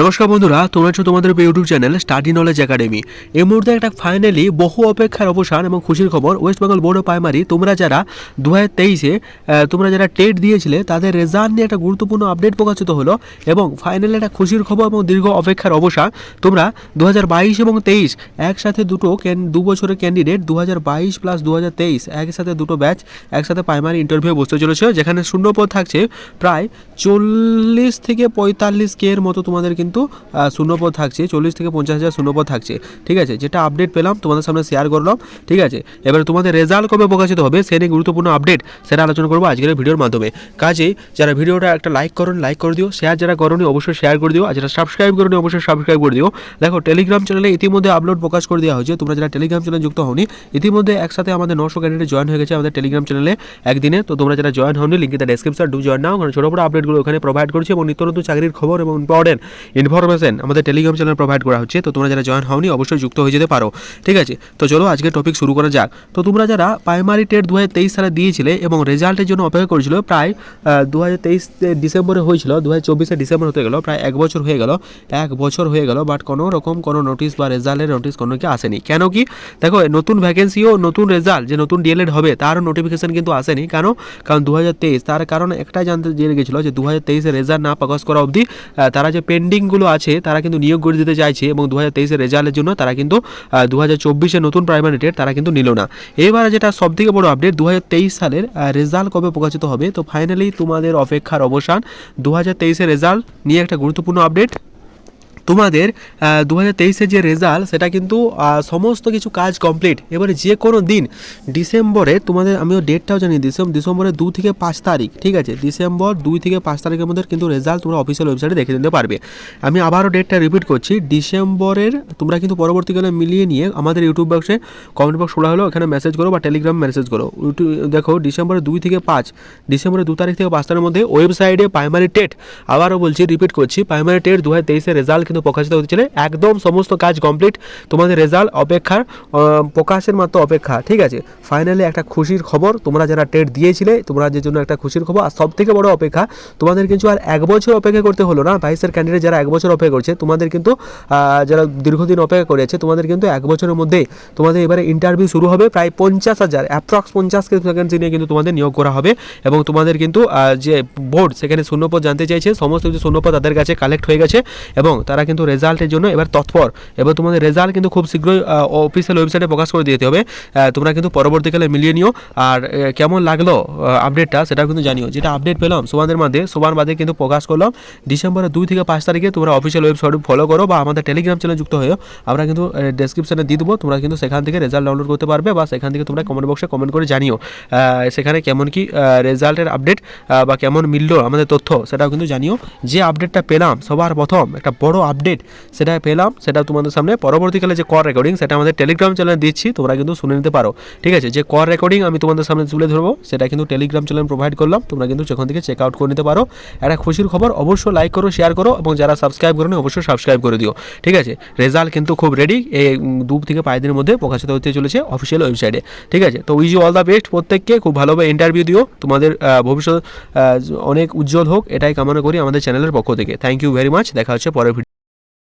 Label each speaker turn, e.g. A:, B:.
A: নমস্কার বন্ধুরা, তোমরা হচ্ছে তোমাদের YouTube channel study knowledge academy এই মুহূর্তে একটা ফাইনালি বহু অপেক্ষার অবসান এবং খুশির খবর। West Bengal board of primary তোমরা যারা দু হাজার তেইশে তোমরা যারা টেট দিয়েছিলে, তাদের রেজাল্ট নিয়ে একটা গুরুত্বপূর্ণ আপডেট প্রকাশিত হলো এবং ফাইনালি একটা খুশির খবর এবং দীর্ঘ অপেক্ষার অবসান। তোমরা দু হাজার বাইশ এবং তেইশ একসাথে দুটো দু বছরের ক্যান্ডিডেট দু হাজার বাইশ প্লাস দু হাজার তেইশ একসাথে দুটো ব্যাচ একসাথে প্রাইমারি ইন্টারভিউ বসতে চলেছে। যেখানে শূন্যপদ থাকছে প্রায় চল্লিশ থেকে পঁয়তাল্লিশ কে এর মতো তোমাদের কিন্তু শূন্যপদ থাকছে, চল্লিশ থেকে পঞ্চাশ হাজার শূন্যপদ থাকছে। ঠিক আছে? যেটা আপডেট পেলাম, তোমাদের সামনে শেয়ার করলাম, ঠিক আছে? এবার তোমাদের রেজাল্ট কবে প্রকাশিত হবে, সে নিয়ে গুরুত্বপূর্ণ আপডেট সেটা আলোচনা করব আজকের ভিডিওর মাধ্যমে। কাজে যারা ভিডিওটা একটা লাইক করুন লাইক করে দিও শেয়ার যারা করনি, অবশ্যই শেয়ার করে দিও, আর যারা সাবস্ক্রাইব করনি, অবশ্যই সাবস্ক্রাইব করে দিও। দেখো টেলিগ্রাম চ্যানেলে ইতিমধ্যে আপলোড প্রকাশ করে দেওয়া হয়েছে, তোমরা যারা টেলিগ্রাম চ্যানেলে যুক্ত হওনি, ইতিমধ্যে একসাথে আমাদের নশো ক্যান্ডিডেট জয়েন হয়ে গেছে আমাদের টেলিগ্রাম চ্যানেলে একদিনে। তো তোমরা যারা জয়েন হওনি লিঙ্কে তার ডেসক্রিপশন ডু জয়েন নাও, কারণ ছোটো বড় আপডেটগুলো ওখানে প্রোভাইড করছি এবং নিত্য নতুন চাকরির খবর এবং ইম্পর্টেন্ট ইনফরমেশন আমাদের টেলিগ্রাম চ্যানেল প্রোভাইড করা হচ্ছে, তো তোমরা যারা জয়েন হওনি অবশ্যই যুক্ত হয়ে যেতে পারো, ঠিক আছে? তো চলো আজকে টপিক শুরু করা যাক। তো তোমরা যারা প্রাইমারি টেট দু হাজার তেইশ সালে দিয়েছিলে এবং রেজাল্টের জন্য অপেক্ষা করেছিল, প্রায় দু হাজার তেইশ ডিসেম্বরে হয়েছিল দু হাজার ডিসেম্বর হতে গেল, প্রায় এক বছর হয়ে গেল, এক বছর হয়ে গেল বাট কোনো রকম কোনো নোটিশ বা রেজাল্টের নোটিশ কোনো কি আসেনি। কেন কি? দেখো, নতুন ভ্যাকেন্সিও নতুন রেজাল্ট যে নতুন ডিএলএড হবে তারও নোটিফিকেশন কিন্তু আসেনি। কেন? কারণ দু হাজার তেইশ, তার কারণ একটাই জানতে জেনে গেছিল যে দু হাজার রেজাল্ট না প্রকাশ করা অবধি তারা যে পেন্ডিংগুলো আছে, তারা কিন্তু নিয়োগ করে দিতে চাইছে এবং দু হাজার রেজাল্টের জন্য তারা কিন্তু দু হাজার চব্বিশে নতুন প্রাইমারি ডেট তারা কিন্তু নিল না। এবারে যেটা সব থেকে বড় আপডেট দু তেইশ সালের রেজাল্ট কবে প্রকাশিত হবে? তো ফাইনালি তোমাদের অপেক্ষার অবসান দু হাজার রেজাল্ট নিয়ে একটা গুরুত্বপূর্ণ আপডেট তোমাদের দু হাজার যে রেজাল্ট সেটা কিন্তু সমস্ত কিছু কাজ কমপ্লিট এবারে যে কোনো দিন, ডিসেম্বরে তোমাদের, আমিও ডেটটাও জানি ডিসেম্বর ডিসেম্বরের দু থেকে পাঁচ তারিখ, ঠিক আছে? ডিসেম্বর দুই থেকে পাঁচ তারিখের মধ্যে কিন্তু রেজাল্ট তোমরা অফিসিয়াল ওয়েবসাইটে দেখে নিতে পারবে। আমি আবারও ডেটটা রিপিট করছি, ডিসেম্বরের, তোমরা কিন্তু পরবর্তীকালে মিলিয়ে নিয়ে আমাদের ইউটিউব বক্সে কমেন্ট বক্স খোলা হলো এখানে মেসেজ করো বা টেলিগ্রাম মেসেজ করো। দেখো, ডিসেম্বরের দুই থেকে পাঁচ, ডিসেম্বরের দু তারিখ থেকে পাঁচ তারিখের মধ্যে ওয়েবসাইটে প্রাইমারি টেট আবারও বলছি রিপিট করছি প্রাইমারি টেট দু হাজার তেইশের রেজাল্ট কিন্তু প্রকাশিত হচ্ছিল একদম সমস্ত কাজ কমপ্লিট তোমাদের রেজাল্ট অপেক্ষার প্রকাশের মাত্র অপেক্ষা। ঠিক আছে? ফাইনালি একটা খুশির খবর। তোমরা যারা টেট দিয়েছিলে, তোমরা যে জন্য একটা খুশির খবর। আর সব থেকে বড় অপেক্ষা, তোমাদের কিন্তু আর এক বছর অপেক্ষা করতে হলো না। ভাইসের ক্যান্ডিডেট যারা এক বছর অপেক্ষা করছে, তোমাদের কিন্তু যারা দীর্ঘদিন অপেক্ষা করেছে, তোমাদের কিন্তু এক বছরের মধ্যে তোমাদের এবারে ইন্টারভিউ শুরু হবে। প্রায় পঞ্চাশ হাজার অ্যাপ্রক্স পঞ্চাশ ভ্যাকেন্সি নিয়ে কিন্তু তোমাদের নিয়োগ করা হবে। এবং তোমাদের কিন্তু যে বোর্ড সেখানে শূন্যপদ জানতে চাইছে, সমস্ত কিছু শূন্যপদ তাদের কাছে কালেক্ট হয়ে গেছে। এবং তারা কিন্তু রেজাল্টের জন্য এবার তৎপর। এবার তোমাদের রেজাল্ট কিন্তু খুব শীঘ্রই অফিসিয়াল ওয়েবসাইটে প্রকাশ করে দিতে হবে। তোমরা কিন্তু পরবর্তীকালে মিলিয়ে নিও। আর কেমন লাগল আপডেটটা সেটাও কিন্তু জানিও। যেটা আপডেট পেলাম সোমানের মধ্যে সোমান বাদে কিন্তু প্রকাশ করলাম। ডিসেম্বরের দুই থেকে পাঁচ তারিখে তোমরা অফিসিয়াল ওয়েবসাইট ফলো করো বা আমাদের টেলিগ্রাম চ্যানেল যুক্ত হয়েও। আমরা কিন্তু ডেসক্রিপশনে দিয়ে দেবো। তোমরা কিন্তু সেখান থেকে রেজাল্ট ডাউনলোড করতে পারবে বা সেখান থেকে তোমরা কমেন্ট বক্সে কমেন্ট করে জানিও। সেখানে কেমন কি রেজাল্টের আপডেট বা কেমন মিললো আমাদের তথ্য সেটাও কিন্তু জানিও। যে আপডেটটা পেলাম, সবার প্রথম একটা বড় আপডেট সেটা পেলাম, সেটা তোমাদের সামনে। পরবর্তীকালে যে কর রেকর্ডিং সেটা আমাদের টেলিগ্রাম চ্যানেলে দিচ্ছি, তোমরা কিন্তু শুনে নিতে পারো। ঠিক আছে, যে কর রেকর্ডিং আমি তোমাদের সামনে তুলে ধরবো, সেটা কিন্তু টেলিগ্রাম চ্যানেল প্রোভাইড করলাম, তোমরা কিন্তু সেখান থেকে চেক আউট করে নিতে পারো। একটা খুশির খবর, অবশ্যই লাইক করো শেয়ার করো, এবং যারা সাবস্ক্রাইব করো অবশ্যই সাবস্ক্রাইব করে দিও। ঠিক আছে রেজাল্ট কিন্তু খুব রেডি এই দু থেকে পাঁচ দিনের মধ্যে প্রকাশিত হতে চলেছে অফিসিয়াল ওয়েবসাইটে ঠিক আছে, তো উইজ অল দ্য বেস্ট প্রত্যেককে খুব ভালোভাবে ইন্টারভিউ দিও। তোমাদের ভবিষ্যৎ অনেক উজ্জ্বল হোক, এটাই কামনা করি আমাদের চ্যানেলের পক্ষ থেকে। থ্যাংক ইউ ভেরি মাচ দেখা হচ্ছে পরের ভিডিও